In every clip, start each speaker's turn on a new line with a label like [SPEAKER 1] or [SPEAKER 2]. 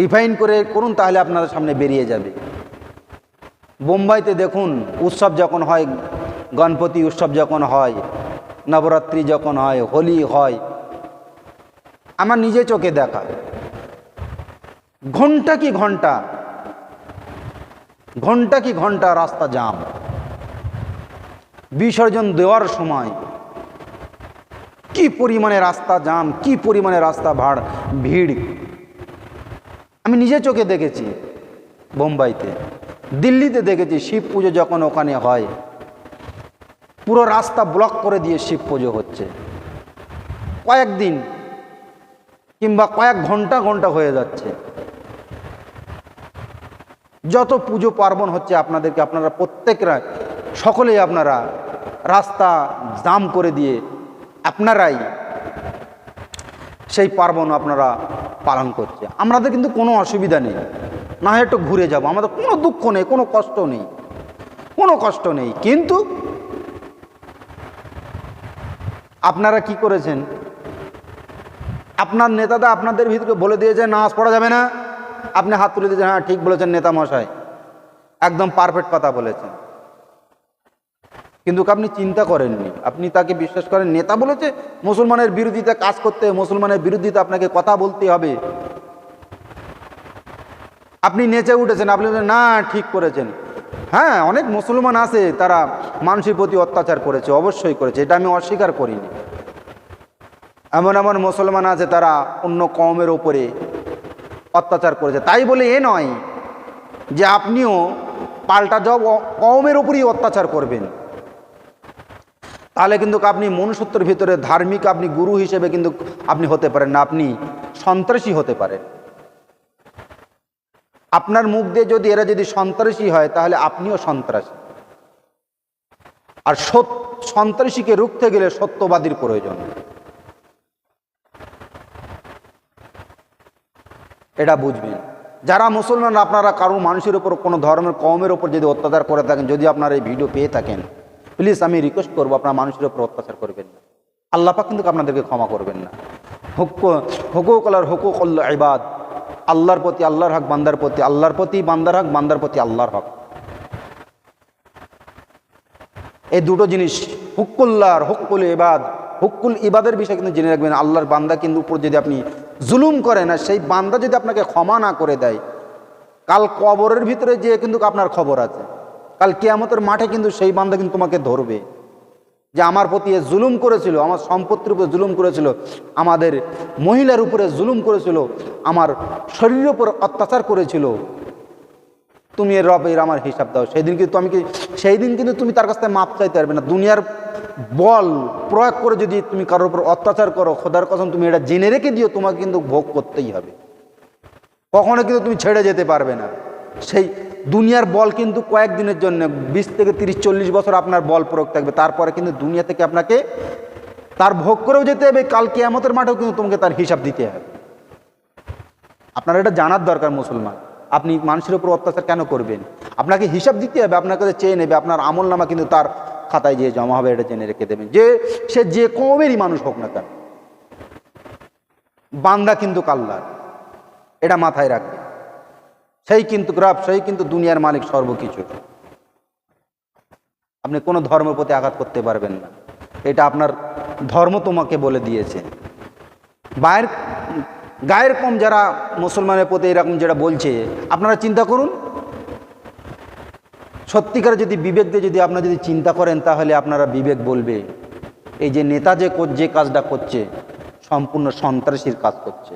[SPEAKER 1] Refine করে করুন তাহলে আপনাদের সামনে বেরিয়ে যাবে। বোম্বাইতে দেখুন, উৎসব যখন হয়, গণপতি উৎসব যখন হয়, নবরাত্রি যখন হয়, হোলি হয়, আমার নিজে চোখে দেখা। ঘণ্টা কি ঘণ্টা? ঘণ্টা কি ঘণ্টা রাস্তা জাম। বিসর্জন দেওয়ার সময় কি পরিমাণে রাস্তা জাম, কি পরিমাণে রাস্তা ভাড়, ভিড় আমি নিজে চোখে দেখেছি, বোম্বাইতে। দিল্লিতে দেখেছি শিব পুজো যখন ওখানে হয়, পুরো রাস্তা ব্লক করে দিয়ে শিব পুজো হচ্ছে। কয়েকদিন কিংবা কয়েক ঘণ্টা ঘণ্টা হয়ে যাচ্ছে। যত পুজো পার্বণ হচ্ছে আপনাদেরকে আপনারা প্রত্যেকরা, সকলেই আপনারা রাস্তা জাম করে দিয়ে আপনারাই সেই পার্বণ আপনারা পালন করছে। আমাদের কিন্তু কোনো অসুবিধা নেই। না হয় একটু ঘুরে যাব। আমাদের কোনো দুঃখ নেই, কোনো কষ্ট নেই। কোনো কষ্ট নেই। কিন্তু আপনারা কি করেছেন? আপনার নেতাদা আপনাদের ভিতরে বলে দিয়েছে, নামাজ পড়া যাবে না। আপনি হাত তুলে দিয়েছেন হ্যাঁ ঠিক বলেছেন নেতা মশাই একদম পারফেক্ট কথা বলেছেন। কিন্তু আপনি চিন্তা করেননি। আপনি তাকে বিশ্বাস করেন, নেতা বলেছে মুসলমানের বিরোধিতা কাজ করতে, মুসলমানের বিরোধিতা আপনাকে কথা বলতে হবে। আপনি নেচে উঠেছেন, আপনি না, ঠিক করেছেন। হ্যাঁ অনেক মুসলমান আছে, তারা মানুষের প্রতি অত্যাচার করেছে, অবশ্যই করেছে, এটা আমি অস্বীকার করিনি। এমন এমন মুসলমান আছে, তারা অন্য কমের ওপরে অত্যাচার করেছে। তাই বলে এ নয় যে আপনিও পাল্টা জব কমের ওপরই অত্যাচার করবেন। তাহলে কিন্তু আপনি মনুষ্যত্বের ভিতরে ধার্মিক, আপনি গুরু হিসেবে কিন্তু আপনি হতে পারেন না, আপনি সন্ত্রাসী হতে পারেন। আপনার মুখ দিয়ে যদি এরা যদি সন্ত্রাসী হয়, তাহলে আপনিও সন্ত্রাসী। আর সন্ত্রাসীকে রুখতে গেলে সত্যবাদীর প্রয়োজন। এটা বুঝবেন। যারা মুসলমান, আপনারা কারও মানুষের উপর, কোনো ধর্মের কমের উপর যদি অত্যাচার করে থাকেন, যদি আপনারা এই ভিডিও পেয়ে থাকেন প্লিজ আমি রিকোয়েস্ট করব, আপনার মানুষের উপর অত্যাচার করবেন না। আল্লাহ পাক কিন্তু আপনাদেরকে ক্ষমা করবেন না। হুক, হুকুক আল্লাহর হুকুক আল্লাহ ইবাদ। আল্লাহর প্রতি আল্লাহর হক, বান্দার প্রতি আল্লাহর প্রতি বান্দার হক, বান্দার প্রতি আল্লাহর হক। এই দুটো জিনিস হুকুল্লাহর হুকুল ইবাদ। হুকুল ইবাদের বিষয়ে কিন্তু জেনে রাখবেন, আল্লাহর বান্দা কিন্তু উপর যদি আপনি জুলুম করেন আর সেই বান্দা যদি আপনাকে ক্ষমা না করে দেয়, কাল কবরের ভিতরে যে কিন্তু আপনার খবর আছে। কাল কেয়ামতের মাঠে কিন্তু সেই বান্দা কিন্তু তোমাকে ধরবে। যে আমার প্রতি এ জুলুম করেছিল, আমার সম্পত্তির উপরে জুলুম করেছিল, আমাদের মহিলার উপরে জুলুম করেছিল, আমার শরীরের উপর অত্যাচার করেছিল। তুমি এর রব, এর আমার হিসাব দাও। সেই দিন কিন্তু আমি কি সেই দিন কিন্তু তুমি তার কাছ থেকে মাপ চাইতে পারবে না। দুনিয়ার বল প্রয়োগ করে যদি তুমি কারোর উপর অত্যাচার করো, খোদার কসম, তুমি এটা জেনে রেখে দিও, তোমাকে কিন্তু ভোগ করতেই হবে। কখনো কিন্তু তুমি ছেড়ে যেতে পারবে না। সেই দুনিয়ার বল কিন্তু কয়েকদিনের জন্য, বিশ থেকে তিরিশ, চল্লিশ বছর আপনার বল প্রয়োগ থাকবে। তারপরে কিন্তু দুনিয়া থেকে আপনাকে তার ভোগ করেও যেতে হবে, কাল কেয়ামতের মাঠেও কিন্তু তোমাকে তার হিসাব দিতে হবে। আপনার এটা জানার দরকার মুসলমান। আপনি মানুষের উপর অত্যাচার কেন করবেন? আপনাকে হিসাব দিতে হবে, আপনার কাছে চেয়ে নেবে, আপনার আমল নামা কিন্তু তার খাতায় যে জমা হবে, এটা জেনে রেখে দেবেন। যে সে যে কমেরই মানুষ হোক না কেন, বান্দা কিন্তু কাল্লার। এটা মাথায় রাখবে সেই কিন্তু রব সেই কিন্তু দুনিয়ার মালিক সর্বকিছু। আপনি কোনো ধর্মের প্রতি আঘাত করতে পারবেন না। এটা আপনার ধর্ম তোমাকে বলে দিয়েছে। বাইরের গায়ের কম যারা মুসলমানের প্রতি এরকম যেটা বলছে, আপনারা চিন্তা করুন। সত্যিকার যদি বিবেক দিয়ে যদি আপনারা যদি চিন্তা করেন, তাহলে আপনারা বিবেক বলবে, এই যে নেতা যে যে কাজটা করছে, সম্পূর্ণ সন্ত্রাসীর কাজ করছে।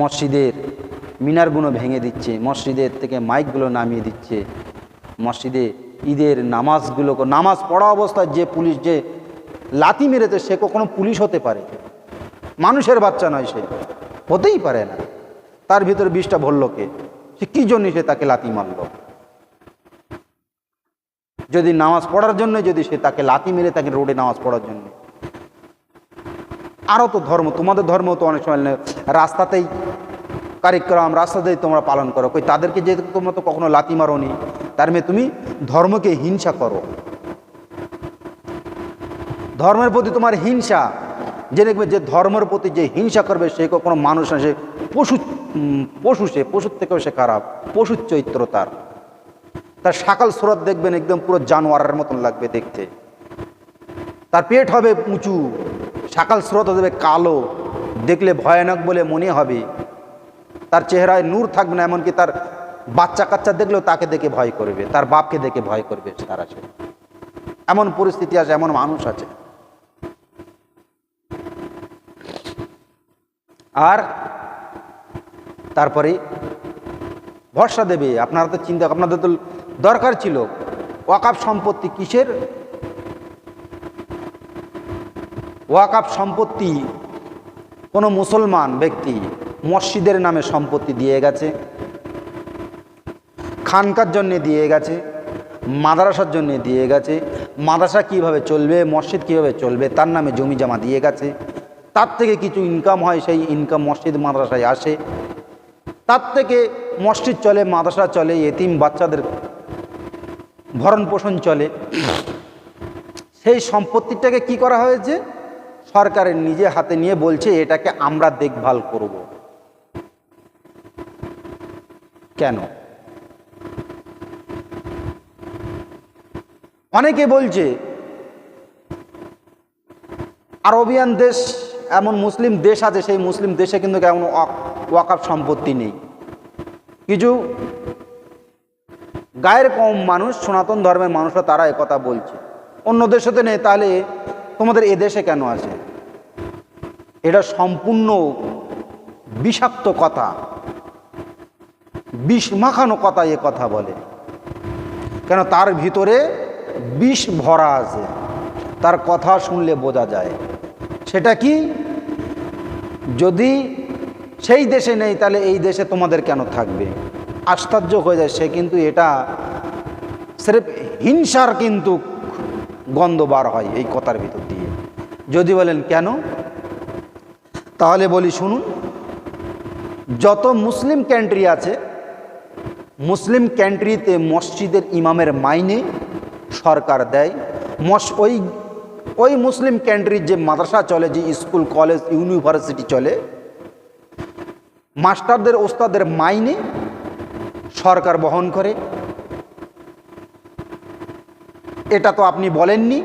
[SPEAKER 1] মসজিদের মিনারগুলো ভেঙে দিচ্ছে, মসজিদের থেকে মাইকগুলো নামিয়ে দিচ্ছে, মসজিদে ঈদের নামাজগুলো নামাজ পড়া অবস্থায় যে পুলিশ যে লাথি মেরেছে, সে কখনো পুলিশ হতে পারে? মানুষের বাচ্চা নয় সে, হতেই পারে না। তার ভিতরে বিষটা ভরল কে? সে কী জন্য সে তাকে লাথি মারল? যদি নামাজ পড়ার জন্য, যদি সে তাকে লাথি মেরে তাকে রোডে নামাজ পড়ার জন্য। আরও তো ধর্ম, তোমাদের ধর্ম তো অনেক সময়। রাস্তাতেই কারিক্রম রাস্তাতেই তোমরা পালন করো। কই, তাদেরকে যে তোমরা তো কখনো লাতি মারো নি, তার মেয়ে তুমি ধর্মকে হিংসা করো। ধর্মের প্রতি তোমার হিংসা, যে দেখবে যে ধর্মের প্রতি যে হিংসা করবে, সে কখনো মানুষ না, সে পশু পশু সে, পশুর থেকেও সে খারাপ, পশুর চরিত্র তার। তার সাকাল স্রোত দেখবেন একদম পুরো জানোয়ারের মতন লাগবে দেখতে। তার পেট হবে উঁচু, সাকাল স্রোত দেবে কালো, দেখলে ভয়ানক বলে মনে হবে। তার চেহারায় নূর থাকবে না, এমনকি তার বাচ্চা কাচ্চা দেখলেও তাকে দেখে ভয় করবে, তার বাপকে দেখে ভয় করবে তারা সে এমন পরিস্থিতি আছে, এমন মানুষ আছে। আর তারপরে ভরসা দেবে, আপনারা তো চিন্তা, আপনাদের তো দরকার ছিল। ওয়াকাপ সম্পত্তি কিসের? ওয়াকাপ সম্পত্তি কোনো মুসলমান ব্যক্তি মসজিদের নামে সম্পত্তি দিয়ে গেছে, খানকার জন্যে দিয়ে গেছে, মাদ্রাসার জন্য দিয়ে গেছে, মাদ্রাসা কীভাবে চলবে, মসজিদ কীভাবে চলবে, তার নামে জমি জমা দিয়ে গেছে। তার থেকে কিছু ইনকাম হয়, সেই ইনকাম মসজিদ, মাদ্রাসায় আসে। তার থেকে মসজিদ চলে, মাদ্রাসা চলে, এতিম বাচ্চাদের ভরণ পোষণ চলে। সেই সম্পত্তিটাকে কি করা হয়েছে? সরকারের নিজে হাতে নিয়ে বলছে, এটাকে আমরা দেখভাল করব। কেন? অনেকে বলছে, আরবিয়ান দেশ, এমন মুসলিম দেশ আছে, সেই মুসলিম দেশে কিন্তু এমন ওয়াকাপ সম্পত্তি নেই। কিছু গায়ের কম মানুষ, সনাতন ধর্মের মানুষরা তারা কথা বলছে। অন্য দেশেতে নেই, তাহলে তোমাদের এ দেশে কেন আছে? এটা সম্পূর্ণ বিষাক্ত কথা। বিষ মাখানো কথা এ কথা বলে। কেন তার ভিতরে বিষ ভরা আছে। তার কথা শুনলে বোঝা যায়। সেটা কি? যদি সেই দেশে নেই, তাহলে এই দেশে তোমাদের কেন থাকবে? আশ্চর্য হয়ে যায় সে কিন্তু এটা স্রেফ হিংসার কিন্তু গন্ধ বার হয় এই কথার ভিতর দিয়ে। যদি বলেন কেন? তাহলে বলি শুনুন, যত মুসলিম ক্যান্ট্রি আছে মুসলিম ক্যান্ট্রিতে মসজিদের ইমামের মাইনে সরকার দেয়। মস ওই ওই মুসলিম ক্যান্ট্রির যে মাদ্রাসা চলে, যে স্কুল, কলেজ, ইউনিভার্সিটি চলে, মাস্টারদের, ওস্তাদের মাইনে সরকার বহন করে। এটা তো আপনি বলেননি।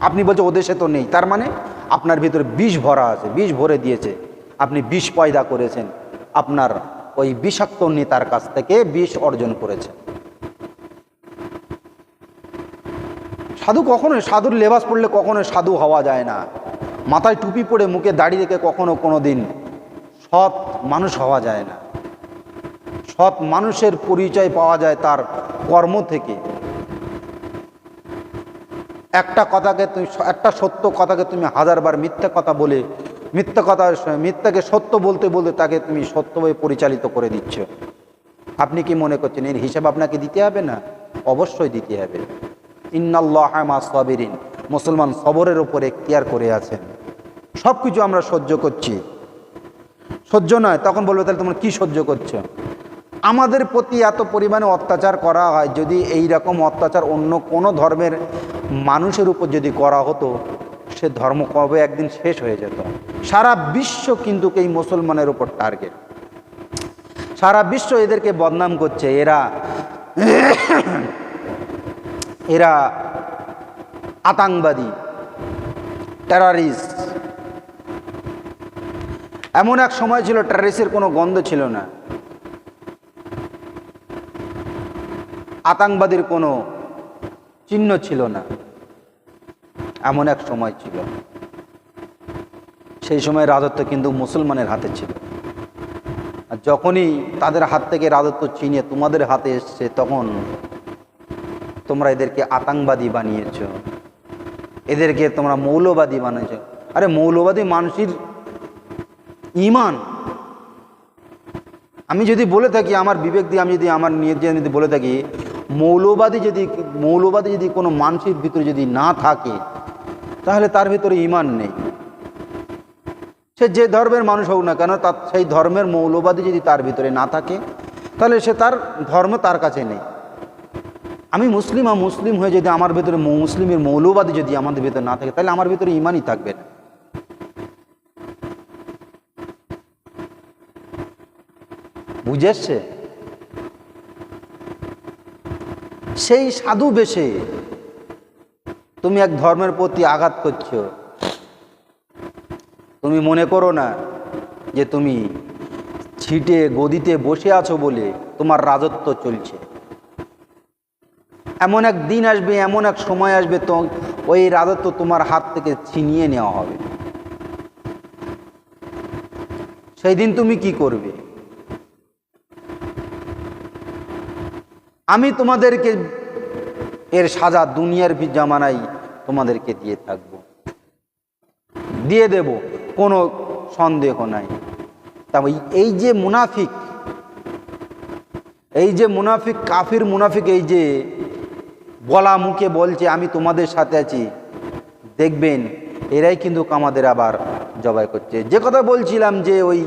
[SPEAKER 1] আপনি বলছে ও দেশে তো নেই। তার মানে আপনার ভিতরে বিষ ভরা আছে, বিষ ভরে দিয়েছে। আপনি বিষ পয়দা করেছেন। আপনার ওই বিষাক্ত নেতার কাছ থেকে বিষ অর্জন করেছে। সাধু কখনো সাধুর লেবাস পড়লে কখনো সাধু হওয়া যায় না। মাথায় টুপি পরে মুখে দাড়ি রেখে কখনো কোনো দিন সৎ মানুষ হওয়া যায় না। সৎ মানুষের পরিচয় পাওয়া যায় তার কর্ম থেকে। একটা কথাকে তুমি একটা সত্য কথাকে তুমি হাজারবার মিথ্যা কথা বলে মিথ্যা কথা, মিথ্যাকে সত্য বলতে বলতে তাকে তুমি সত্যভাবে পরিচালিত করে দিচ্ছ। আপনি কি মনে করছেন, এর হিসাব আপনাকে দিতে হবে না? অবশ্যই দিতে হবে। ইন্নাল্লাহমা সবেরিন, মুসলমান সবরের ওপরে কেয়ার করে আছেন। সব কিছু আমরা সহ্য করছি। সহ্য নয়, তখন বলবে, তাহলে তোমরা কী সহ্য করছ? আমাদের প্রতি এত পরিমাণে অত্যাচার করা হয়, যদি এই রকম অত্যাচার অন্য কোনো ধর্মের মানুষের উপর যদি করা হতো সে ধর্ম কবে একদিন শেষ হয়ে যেত? সারা বিশ্ব কিন্তু এই মুসলমানের উপর টার্গেট সারা বিশ্ব এদেরকে বদনাম করছে। এরা এরা আতঙ্কবাদী টেরারিস্ট এমন এক সময় ছিল টেরারিস্টের কোনো গন্ধ ছিল না। আতঙ্কবাদীর কোনো চিহ্ন ছিল না। এমন এক সময় ছিল। সেই সময় রাজত্ব কিন্তু মুসলমানের হাতে ছিল। আর যখনই তাদের হাত থেকে রাজত্ব চিনিয়ে তোমাদের হাতে এসছে, তখন তোমরা এদেরকে আতঙ্কবাদী বানিয়েছ। এদেরকে তোমরা মৌলবাদী বানিয়েছ। আরে, মৌলবাদী মানুষের ইমান। আমি যদি বলে থাকি, আমার বিবেক দিয়ে আমি যদি, আমার নিয়ে যদি বলে থাকি, মৌলবাদী যদি মৌলবাদী যদি কোনো মানুষের ভিতরে যদি না থাকে তাহলে তার ভিতরে ইমান নেই। সে যে ধর্মের মানুষ হোক না কেন, তার সেই ধর্মের মৌলবাদী যদি তার ভিতরে না থাকে, তাহলে সে তার ধর্ম তার কাছে নেই। আমি মুসলিম আর মুসলিম হয়ে যদি আমার ভিতরে মুসলিমের মৌলবাদী যদি আমাদের ভিতরে না থাকে, তাহলে আমার ভিতরে ইমানই থাকবে না। বুঝেছে? সেই সাধু বেশে তুমি এক ধর্মের প্রতি আঘাত করছ। তুমি মনে করো না যে তুমি ছিটে গদিতে বসে আছো বলে তোমার রাজত্ব চলছে। এমন এক দিন আসবে, এমন এক সময় আসবে তো ওই রাজত্ব তোমার হাত থেকে ছিনিয়ে নেওয়া হবে। সেই দিন তুমি কি করবে? আমি তোমাদেরকে এর সাজা দুনিয়ার জামানাই তোমাদেরকে দিয়ে থাকব। দিয়ে দেব, কোনো সন্দেহ নাই। তবে এই যে মুনাফিক, এই যে মুনাফিক, কাফির মুনাফিক, এই যে বলা মুখে বলছে, আমি তোমাদের সাথে আছি, দেখবেন, এরাই কিন্তু আমাদের আবার জবাই করছে। যে কথা বলছিলাম যে ওই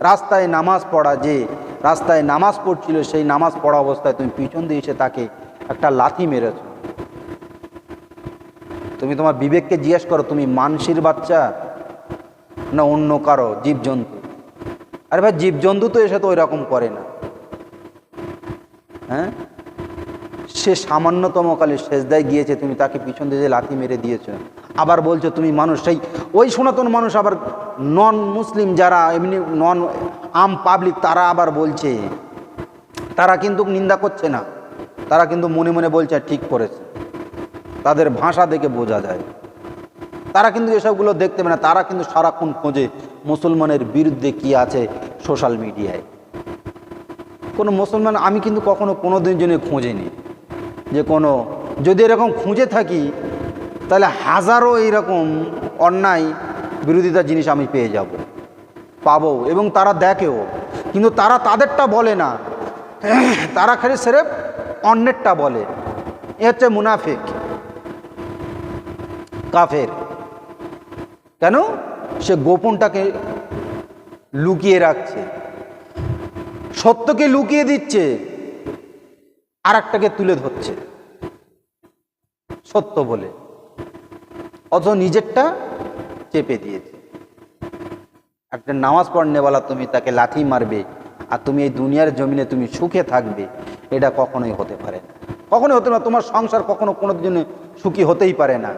[SPEAKER 1] রাস্তায় নামাজ পড়া, যে রাস্তায় নামাজ পড়ছিল, সেই নামাজ পড়া অবস্থায় তুমি পিছন দিয়ে এসে তাকে একটা লাথি মেরেছ। তুমি তোমার বিবেককে জিজ্ঞেস করো, তুমি মানসির বাচ্চা না অন্য কারও জীবজন্তু? আরে ভাই, জীবজন্তু তো এসে তো ওই রকম করে না। হ্যাঁ? সে সামান্যতম কালে সেজদায় গিয়েছে, তুমি তাকে পিছন দিয়ে লাথি মেরে দিয়েছ। আবার বলছো, তুমি মানুষ, সেই ওই সনাতন মানুষ আবার নন মুসলিম যারা, এমনি নন আম পাবলিক তারা আবার বলছে, তারা কিন্তু নিন্দা করছে না। তারা কিন্তু মনে মনে বলছে, ঠিক করেছে। তাদের ভাষা দেখে বোঝা যায়। তারা কিন্তু এসবগুলো দেখতে পারে না। তারা কিন্তু সারাক্ষণ খোঁজে মুসলমানের বিরুদ্ধে কি আছে সোশ্যাল মিডিয়ায়। কোনো মুসলমান, আমি কিন্তু কখনো কোনো দিন জন্য খুঁজিনি যে কোনো, যদি এরকম খুঁজে থাকি, তাহলে হাজারো এইরকম অন্যায় বিরোধিতা জিনিস আমি পেয়ে যাব, পাবো এবং তারা দেখেও। কিন্তু তারা তাদেরটা বলে না। তারা খালি সেরেফ অন্যেরটা বলে। এ হচ্ছে মুনাফিক। কাফের। কেন? সে গোপনটাকে লুকিয়ে রাখছে। সত্যকে লুকিয়ে দিচ্ছে আর একটাকে তুলে ধরছে। সত্য বলে। অথচ নিজেরটা চেপে দিয়েছে। একটা নামাজ পড়নেওয়ালা তুমি তাকে লাথি মারবে। আর তুমি এই দুনিয়ার জমিনে তুমি সুখে থাকবে, এটা কখনোই হতে পারে না। কখনোই হতে না, তোমার সংসার কখনো কোনো জন্য সুখী হতেই পারে না।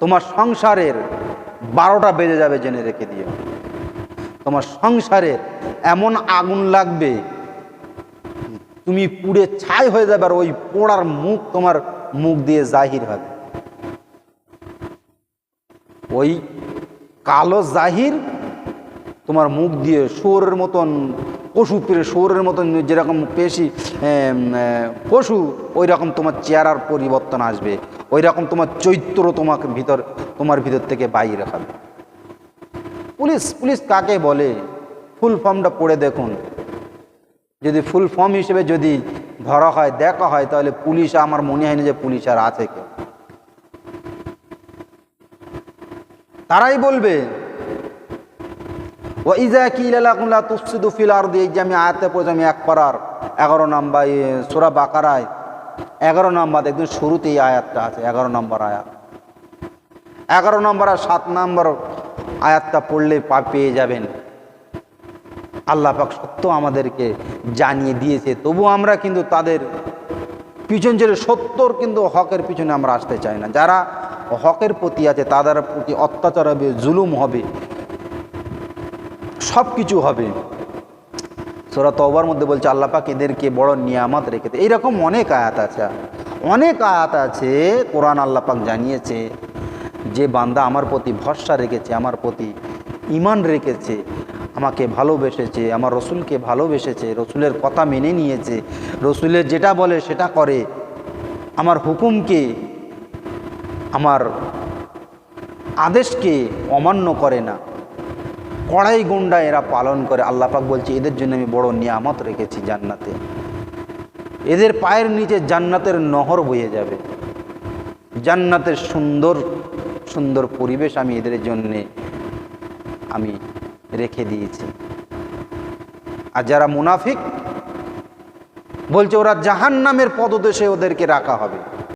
[SPEAKER 1] তোমার সংসারের বারোটা বেজে যাবে জেনে রেখে দিও। তোমার সংসারের এমন আগুন লাগবে, তুমি পুড়ে ছাই হয়ে যাবে আর ওই পোড়ার মুখ তোমার মুখ দিয়ে জাহির হবে। ওই কালো জাহির তোমার মুখ দিয়ে শুয়োরের মতন পশু পেরে শুয়োরের মতন যেরকম পেশি পশু ওই রকম তোমার চেহারার পরিবর্তন আসবে। ওই রকম তোমার চৈত্র তোমাকে ভিতর, তোমার ভিতর থেকে বাইরে হবে। পুলিশ পুলিশ কাকে বলে? ফুল ফর্মটা পড়ে দেখুন। যদি ফুল ফর্ম হিসেবে যদি ধরা হয়, দেখা হয়, তাহলে পুলিশ, আমার মনে হয় না যে পুলিশ আর আছে কেউ। তারাই বলবে ও আর যে আমি এক এগারো নাম্বার সোরা বাকারায় এগারো নাম্বার শুরুতেই আছে, এগারো নম্বর আয়াত। এগারো আর সাত নম্বর পড়লে পা পেয়ে যাবেন। সত্য আমাদেরকে জানিয়ে দিয়েছে, তবু আমরা কিন্তু তাদের পিছন ছেড়ে সত্যর কিন্তু হকের পিছনে আমরা আসতে চাই না। যারা হকের প্রতি আছে, তাদের প্রতি অত্যাচার হবে, জুলুম হবে সব কিছু হবে। সোরা তবার মধ্যে বলছে, আল্লাহ পাক এদেরকে বড় নিয়ামত রেখেছে এইরকম অনেক আয়াত আছে। অনেক আয়াত আছে, কোরআন আল্লাহ পাক জানিয়েছে, যে বান্দা আমার প্রতি ভরসা রেখেছে, আমার প্রতি ইমান রেখেছে, আমাকে ভালোবেসেছে, আমার রসুলকে ভালোবেসেছে, রসুলের কথা মেনে নিয়েছে, রসুলের যেটা বলে সেটা করে, আমার হুকুমকে, আমার আদেশকে অমান্য করে না। কড়াই গুন্ডা এরা পালন করে। আল্লাহ পাক বলছে, এদের জন্য আমি বড় নিয়ামত রেখেছি জান্নাতে। এদের পায়ের নিচে জান্নাতের নহর বয়ে যাবে। জান্নাতের সুন্দর সুন্দর পরিবেশ আমি এদের জন্যে আমি রেখে দিয়েছি। আর যারা মুনাফিক, বলছে ওরা জাহান নামের পদদেশে ওদেরকে রাখা হবে।